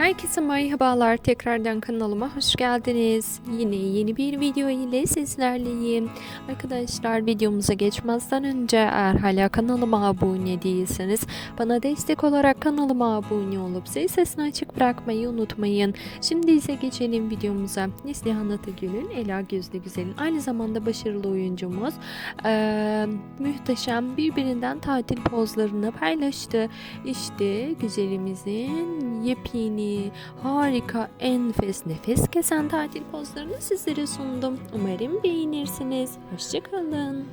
Herkese merhabalar. Tekrardan kanalıma hoş geldiniz. Yine yeni bir video ile sizlerleyim. Arkadaşlar videomuza geçmezden önce eğer hala kanalıma abone değilseniz bana destek olarak kanalıma abone olup zil sesini açık bırakmayı unutmayın. Şimdi ise geçelim videomuza. Neslihan Atagül'ün Ela Gözlü Güzel'in aynı zamanda başarılı oyuncumuz eee, muhteşem birbirinden tatil pozlarını paylaştı. İşte güzelimizin yepyeni, harika, enfes, nefes kesen tatil pozlarını sizlere sundum. Umarım beğenirsiniz. Hoşçakalın.